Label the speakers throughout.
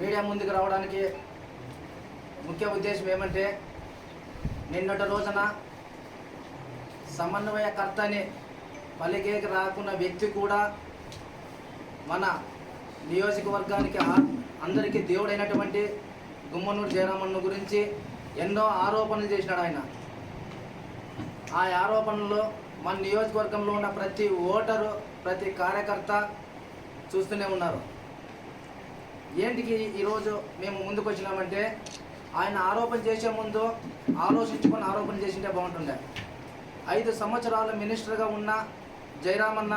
Speaker 1: Media ముందుకు రావడానికి ముఖ్య ఉద్దేశం ఏమంటే నిన్నటి రోజున సమన్వయకర్తని పలికేకి రాకున్న వ్యక్తి కూడా మన నియోజకవర్గానికి అందరికీ దేవుడైనటువంటి గుమ్మనూరు జయరామన్న గురించి ఎన్నో ఆరోపణలు చేసినాడు ఆయన. ఆ ఆరోపణలో మన నియోజకవర్గంలో ఉన్న ప్రతి ఓటరు ప్రతి కార్యకర్త చూస్తూనే ఉన్నారు. ఏంటికి ఈరోజు మేము ముందుకు వచ్చినామంటే ఆయన ఆరోపణ చేసే ముందు ఆలోచించుకొని ఆరోపణ చేసింటే బాగుంటుండే. ఐదు సంవత్సరాలు మినిస్టర్గా ఉన్న జయరామన్న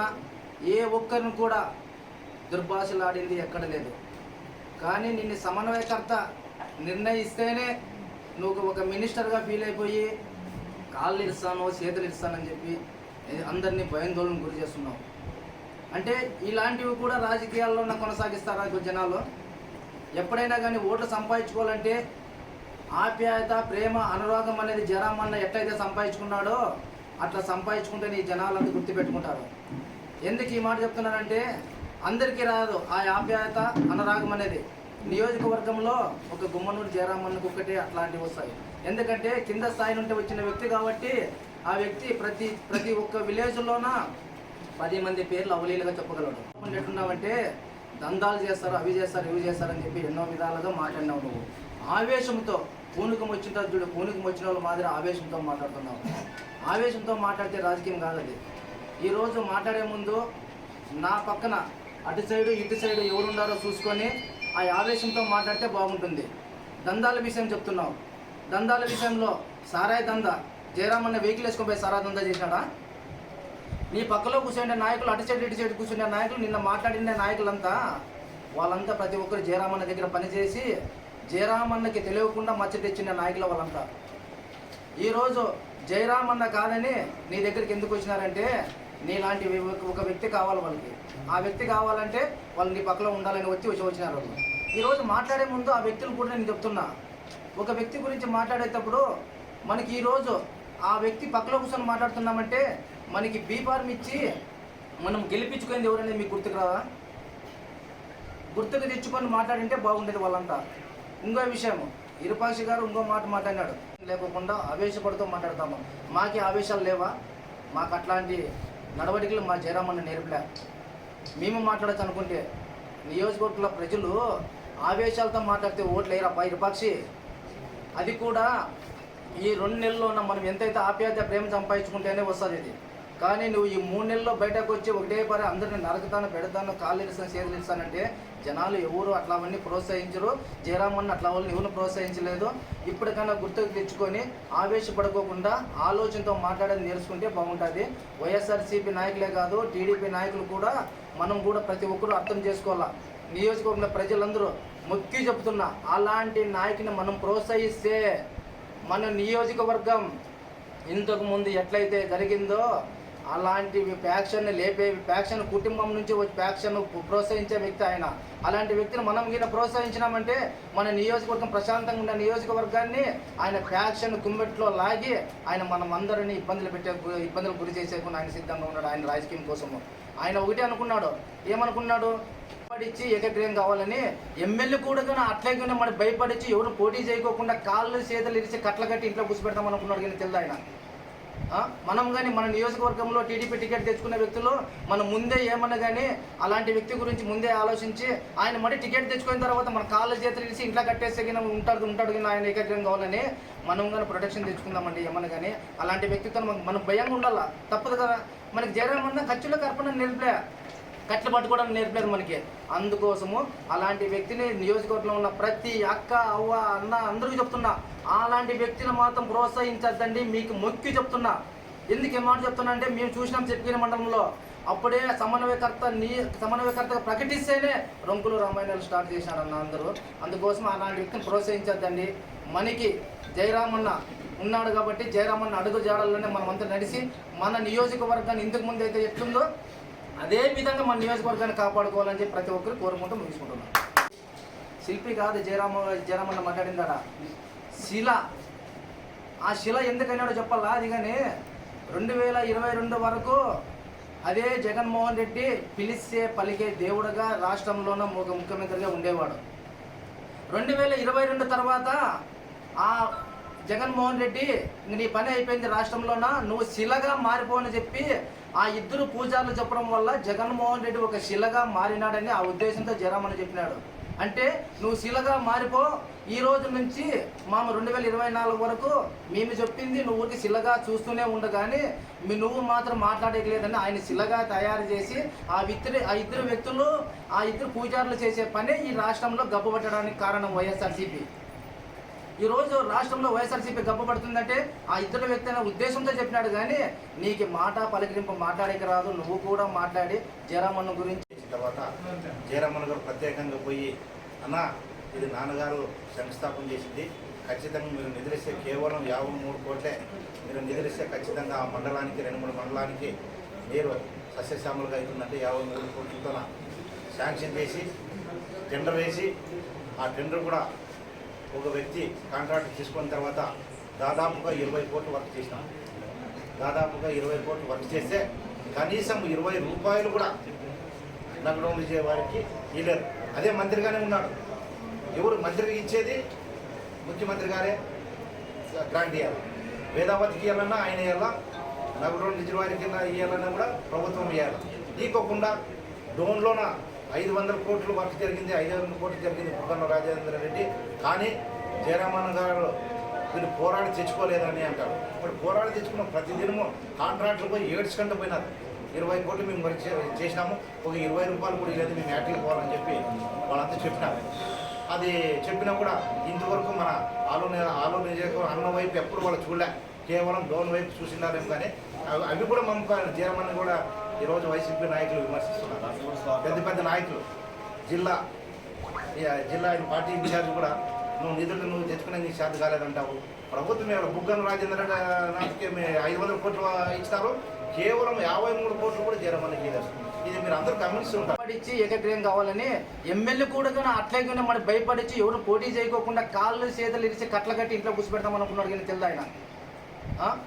Speaker 1: ఏ ఒక్కరిని కూడా దుర్భాషలాడింది ఎక్కడ లేదు. కానీ నిన్ను సమన్వయకర్త నిర్ణయిస్తేనే నువ్వు ఒక మినిస్టర్గా ఫీల్ అయిపోయి కాళ్ళు ఇస్తాను చేతులు ఇస్తానని చెప్పి అందరినీ భయాందోళన గురి చేస్తున్నావు. అంటే ఇలాంటివి కూడా రాజకీయాల్లో కొనసాగిస్తారా ఈ జనాలు? ఎప్పుడైనా కానీ ఓట్లు సంపాదించుకోవాలంటే ఆప్యాయత ప్రేమ అనురాగం అనేది జరామన్న ఎట్లయితే సంపాదించుకున్నాడో అట్లా సంపాదించుకుంటే నీ జనాలంతా గుర్తుపెట్టుకుంటారు. ఎందుకు ఈ మాట చెప్తున్నానంటే అందరికీ రాదు ఆ ఆప్యాయత అనురాగం అనేది. నియోజకవర్గంలో ఒక గుమ్మనూరు జయరామన్నకు ఒకటి అట్లాంటివి వస్తాయి. ఎందుకంటే కింద స్థాయి నుండి వచ్చిన వ్యక్తి కాబట్టి ఆ వ్యక్తి ప్రతి ప్రతి ఒక్క విలేజ్లోన పది మంది పేర్లు అవలీలుగా చెప్పగలడు. ఎట్లున్నావంటే దందాలు చేస్తారు అవి చేస్తారు ఇవి చేస్తారు అని చెప్పి ఎన్నో విధాలుగా మాట్లాడినావు నువ్వు. ఆవేశంతో పూనుకం వచ్చిన చూడు పూనుకం వచ్చిన వాళ్ళు మాదిరి ఆవేశంతో మాట్లాడుతున్నావు. ఆవేశంతో మాట్లాడితే రాజకీయం కాదు అది ఈరోజు మాట్లాడే ముందు నా పక్కన అటు సైడు ఇటు సైడు ఎవరున్నారో చూసుకొని ఆ ఆవేశంతో మాట్లాడితే బాగుంటుంది. దందాల విషయం చెప్తున్నావు. దందాల విషయంలో సారాయి దందా జయరామన్న వెహికల్ వేసుకొని పోయి సారా దందా చేసినాడా? నీ పక్కలో కూర్చుండే నాయకులు అటు సైడ్ ఇటు సైడ్ కూర్చుండే నాయకులు నిన్న మాట్లాడిన నాయకులంతా వాళ్ళంతా ప్రతి ఒక్కరు జయరామన్న దగ్గర పనిచేసి జయరామన్నకి తెలియకుండా మచ్చ తెచ్చిన నాయకులు వాళ్ళంతా. ఈరోజు జయరామన్న కాదని నీ దగ్గరికి ఎందుకు వచ్చినారంటే నీలాంటి ఒక వ్యక్తి కావాలి వాళ్ళకి. ఆ వ్యక్తి కావాలంటే వాళ్ళు నీ పక్కలో ఉండాలని వచ్చి వచ్చి వచ్చినారు వాళ్ళు. ఈరోజు మాట్లాడే ముందు ఆ వ్యక్తులు కూడా నేను చెప్తున్నా. ఒక వ్యక్తి గురించి మాట్లాడేటప్పుడు మనకి ఈరోజు ఆ వ్యక్తి పక్కలో కూర్చొని మాట్లాడుతున్నామంటే మనకి బీఫార్మ్ ఇచ్చి మనం గెలిపించుకుంది ఎవరనేది మీకు గుర్తుకు రాదా? గుర్తుకు తెచ్చుకొని మాట్లాడింటే బాగుండేది వాళ్ళంతా. ఇంకో విషయం ఇరుపాక్షి గారు ఇంకో మాట మాట్లాడినాడు. లేకోకుండా ఆవేశపడుతూ మాట్లాడతాము. మాకే ఆవేశాలు లేవా? మాకు అట్లాంటి నడవడికలు మా జయరామన్న నేర్పలే. మేము మాట్లాడచ్చు అనుకుంటే నియోజకవర్గంలో ప్రజలు ఆవేశాలతో మాట్లాడితే ఓట్లు వేయరా ఇరుపాక్షి? అది కూడా ఈ రెండు నెలల్లో మనం ఎంతైతే ఆప్యాయత ప్రేమ సంపాదించుకుంటేనే వస్తుంది ఇది. కానీ నువ్వు ఈ మూడు నెలల్లో బయటకు వచ్చి ఒకటే పరి అందరిని నరకతాను పెడతాను కాళ్ళు ఇస్తాను చేతులు ఇస్తానంటే జనాలు ఎవరు అట్లా అవన్నీ ప్రోత్సహించరు. జయరామన్న అట్లా వాళ్ళని ఎవరు ప్రోత్సహించలేదు. ఇప్పటికైనా గుర్తుకు తెచ్చుకొని ఆవేశపడుకోకుండా ఆలోచనతో మాట్లాడేది నేర్చుకుంటే బాగుంటుంది. వైఎస్ఆర్సీపీ నాయకులే కాదు టీడీపీ నాయకులు కూడా మనం కూడా ప్రతి ఒక్కరూ అర్థం చేసుకోవాలా? నియోజకవర్గంలో ప్రజలందరూ మొక్కి చెప్తున్నా అలాంటి నాయకుని మనం ప్రోత్సహిస్తే మన నియోజకవర్గం ఇంతకుముందు ఎట్లయితే జరిగిందో అలాంటి ఫ్యాక్షన్ లేపే ఫ్యాక్షన్ కుటుంబం నుంచి వచ్చి ఫ్యాక్షన్ ప్రోత్సహించే వ్యక్తి ఆయన. అలాంటి వ్యక్తిని మనం ఈయన ప్రోత్సహించినామంటే మన నియోజకవర్గం ప్రశాంతంగా ఉన్న నియోజకవర్గాన్ని ఆయన ఫ్యాక్షన్ కుమ్మెట్లో లాగి ఆయన మనం అందరినీ ఇబ్బందులు పెట్టే ఇబ్బందులు గురి చేసేకుండా ఆయన సిద్ధంగా ఉన్నాడు ఆయన రాజకీయం కోసము. ఆయన ఒకటే అనుకున్నాడు. ఏమనుకున్నాడు? భయపడిచ్చి ఏకగ్రహం కావాలని ఎమ్మెల్యే కూడా కానీ అట్లాగే మనం భయపడిచ్చి ఎవరు పోటీ చేయకోకుండా కాళ్ళు చేతులు ఇరిచి కట్ల కట్టి ఇంట్లో కూర్చోబెడతాం అనుకున్నాడు కానీ తెలుదా ఆయన. మనం కానీ మన నియోజకవర్గంలో టీడీపీ టికెట్ తెచ్చుకున్న వ్యక్తులు మనం ముందే ఏమన్నా కానీ అలాంటి వ్యక్తి గురించి ముందే ఆలోచించి ఆయన మరి టికెట్ తెచ్చుకున్న తర్వాత మన కాళ్ళ చేతులు ఇచ్చి ఇంట్లో కట్టేస్తే ఉంటాడు ఉంటాడు కానీ ఆయన ఏకగ్రీయం కావాలని మనం కానీ ప్రొటెక్షన్ తెచ్చుకుందామండి ఏమన్నా కానీ అలాంటి వ్యక్తితో మనం భయంగా ఉండాలా? తప్పదు కదా. మనకి జరగమన్నా ఖర్చులకు అర్పణ నిలిపలే. కట్లు పట్టుకోవడం నేర్పలేదు మనకి. అందుకోసము అలాంటి వ్యక్తిని నియోజకవర్గంలో ఉన్న ప్రతి అక్క అవ్వ అన్న అందరికీ చెప్తున్నా అలాంటి వ్యక్తిని మాత్రం ప్రోత్సహించద్దండి మీకు మొక్కి చెప్తున్నా. ఎందుకు ఏమాట చెప్తున్నా అంటే మేము చూసినాం చెప్పిన మండలంలో. అప్పుడే సమన్వయకర్త నీ సమన్వయకర్తగా ప్రకటిస్తేనే రొంకులు రామాయణాలు స్టార్ట్ చేశారన్న అందరూ. అందుకోసం అలాంటి వ్యక్తిని ప్రోత్సహించద్దండి. మనకి జయరామన్న ఉన్నాడు కాబట్టి జయరామన్న అడుగు జాడల్లోనే మనమంతా నడిచి మన నియోజకవర్గాన్ని ఇంతకు ముందు అయితే ఎట్లుందో అదే విధంగా మన నియోజకవర్గాన్ని కాపాడుకోవాలని చెప్పి ప్రతి ఒక్కరు కోరుకుంటూ ముగించుకుంటున్నాం. శిల్పి కాదు జయరామ జయరామన్న మాట్లాడిందాడ శిల. ఆ శిల ఎందుకైనాడో చెప్పాలా? అది కానీ రెండు వేల ఇరవై రెండు వరకు అదే జగన్మోహన్ రెడ్డి పిలిస్తే పలికే దేవుడుగా రాష్ట్రంలోనూ ఒక ముఖ్యమంత్రిగా ఉండేవాడు. రెండు వేల ఇరవై రెండు తర్వాత ఆ జగన్మోహన్ రెడ్డి నీ పని అయిపోయింది రాష్ట్రంలోన? నువ్వు శిలగా మారిపోవని చెప్పి ఆ ఇద్దరు పూజారులు చెప్పడం వల్ల జగన్మోహన్ రెడ్డి ఒక శిలగా మారినాడని ఆ ఉద్దేశంతో జరామని చెప్పినాడు. అంటే నువ్వు శిలగా మారిపో ఈ రోజు నుంచి మామ రెండు వేల ఇరవై నాలుగు వరకు మేము చెప్పింది నువ్వు ఊరికి శిలగా చూస్తూనే ఉండగాని మీ నువ్వు మాత్రం మాట్లాడేయలేదని ఆయన శిలగా తయారు చేసి ఆ ఇద్దరు ఆ ఇద్దరు వ్యక్తులు ఆ ఇద్దరు పూజారులు చేసే పనే ఈ రాష్ట్రంలో గబ్బపట్టడానికి కారణం వైఎస్ఆర్సీపీ. ఈ రోజు రాష్ట్రంలో వైఎస్ఆర్సీపీ గబ్బపడుతుందంటే ఆ ఇద్దరు వ్యక్తి అనే ఉద్దేశంతో చెప్పినాడు కానీ నీకు మాట పలకరింపు మాట్లాడక రాదు నువ్వు కూడా మాట్లాడి జయరామన్న గురించి.
Speaker 2: తర్వాత జయరామన్ గారు ప్రత్యేకంగా పోయి అన్న ఇది నాన్నగారు శంకుస్థాపన చేసింది. ఖచ్చితంగా మీరు నిద్రిస్తే కేవలం యాభై మూడు కోట్లే. మీరు నిద్రిస్తే ఖచ్చితంగా ఆ మండలానికి రెండు మూడు మండలానికి మీరు సస్యశ్యామలుగా అవుతుందంటే యాభై మూడు కోట్లతో శాంక్షన్ చేసి టెండర్ వేసి ఆ టెండర్ కూడా ఒక వ్యక్తి కాంట్రాక్ట్ తీసుకున్న తర్వాత దాదాపుగా ఇరవై కోట్లు వర్క్ చేసినాం. దాదాపుగా ఇరవై కోట్లు వర్క్ చేస్తే కనీసం ఇరవై రూపాయలు కూడా నగరం విజయ వారికి ఇవ్వలేరు అదే మంత్రిగానే ఉన్నాడు. ఎవరు మంత్రికి ఇచ్చేది? ముఖ్యమంత్రి గారే గ్రాంట్ ఇవ్వాలి వేదావతికి ఇవ్వాలన్నా ఆయన ఇవ్వాలా నగరం విజయ వారికి ఇవ్వాలన్నా కూడా ప్రభుత్వం ఇవ్వాలి తీకోకుండా డోన్లోన ఐదు వందల కోట్లు వర్క్ జరిగింది ఐదు వందల కోట్లు జరిగింది బుగ్గన రాజేంద్ర రెడ్డి. కానీ జయరామన్ గారు వీళ్ళు పోరాడి తెచ్చుకోలేదని అంటారు. ఇప్పుడు పోరాడి తెచ్చుకున్న ప్రతి దినము కాంట్రాక్టులు పోయి ఏడ్చుకుంటూ పోయినారు. ఇరవై కోట్లు మేము మరి చేసినాము. ఒక ఇరవై రూపాయలు కూడా లేదు మేము యాక్టివ్ పోవాలని చెప్పి వాళ్ళంతా చెప్పినారు. అది చెప్పినా కూడా ఇంతవరకు మన ఆలో ఆలో నియోజకవర్గం అన్న వైపు ఎప్పుడు వాళ్ళు చూడలే. కేవలం లోన్ వైపు చూసినారేమో కానీ అవి- కూడా మమ్మల్ని జీరమని కూడా ఈరోజు వైసీపీ నాయకులు విమర్శిస్తున్నారు. పెద్ద పెద్ద నాయకులు జిల్లా జిల్లా ఆయన పార్టీ ఇన్ఛార్జ్ కూడా నువ్వు నిధులు నువ్వు తెచ్చుకునే నీకు శాంతి కాలేదంటావు. ప్రభుత్వం ఎవరు బుగ్గన రాజేంద్ర నాయకు ఐదు వందల కోట్లు ఇస్తారు కేవలం యాభై మూడు కోట్లు కూడా జరమని చేయలేదు ఇది మీరు అందరూ గమనిస్తుంటారు
Speaker 1: ఉంటారు. ఏకగ్రహం కావాలని ఎమ్మెల్యే కూడా కానీ అట్లాగే మరి భయపడిచ్చి ఎవరు పోటీ చేయకోకుండా కాళ్ళు చేతులు ఇరిచి కట్ల కట్టి ఇంట్లో కూర్చోబెడతాం అనుకున్నాడు కానీ తెలియదు ఆయన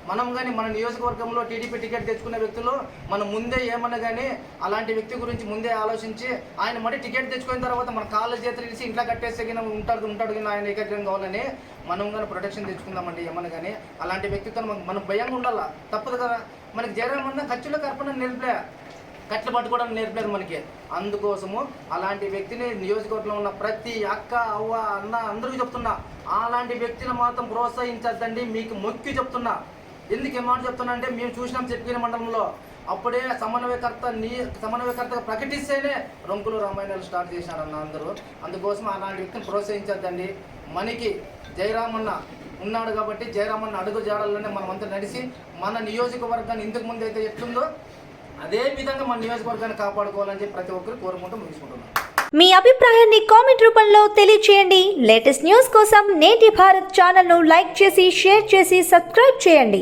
Speaker 1: మనం కానీ మన నియోజకవర్గంలో టీడీపీ టికెట్ తెచ్చుకున్న వ్యక్తులు మనం ముందే ఏమన్నా కానీ అలాంటి వ్యక్తి గురించి ముందే ఆలోచించి ఆయన మరి టికెట్ తెచ్చుకున్న తర్వాత మన కాళ్ళ చేతులు ఇచ్చి ఇంట్లో కట్టేస్తే కానీ ఉంటాడు ఉంటాడు కానీ ఆయన ఏకగ్రీయం కావాలని మనం కానీ ప్రొటెక్షన్ తెచ్చుకుందామండి ఏమన్నా కానీ అలాంటి వ్యక్తితో మనం భయంగా ఉండాలా? తప్పదు కదా. మనకి జరగమన్నా ఖర్చులో అర్పణ నిలిపలే. కట్లు పట్టుకోవడం నేర్పలేదు మనకి. అందుకోసము అలాంటి వ్యక్తిని నియోజకవర్గంలో ఉన్న ప్రతి అక్క అవ్వ అన్న అందరికీ చెప్తున్నా అలాంటి వ్యక్తిని మాత్రం ప్రోత్సహించద్దండి మీకు మొక్కి చెప్తున్నా. ఎందుకు ఏమాట చెప్తున్నా అంటే మేము చూసినాం చెప్పిన మండలంలో. అప్పుడే సమన్వయకర్త నీ సమన్వయకర్తగా ప్రకటిస్తేనే రంకులు రామాయణాలు స్టార్ట్ చేశారన్న అందరూ. అందుకోసం అలాంటి వ్యక్తిని ప్రోత్సహించద్దండి. మనకి జయరామన్న ఉన్నాడు కాబట్టి జయరామన్న అడుగు జాడల్లోనే మనం అంతా నడిచి మన నియోజకవర్గాన్ని ఇంతకు ముందు అయితే ఎట్లుందో అదే విధంగా మన నియోజకవర్గాన్ని కాపాడుకోవాలని చెప్పి ప్రతి ఒక్కరు కోరుకుంటూ ముగించుకుంటున్నాను
Speaker 3: మీ అభిప్రాయాన్ని కామెంట్ రూపంలో తెలియచేయండి. లేటెస్ట్ న్యూస్ కోసం నేటి భారత్ ఛానల్ను లైక్ చేసి షేర్ చేసి సబ్స్క్రైబ్ చేయండి.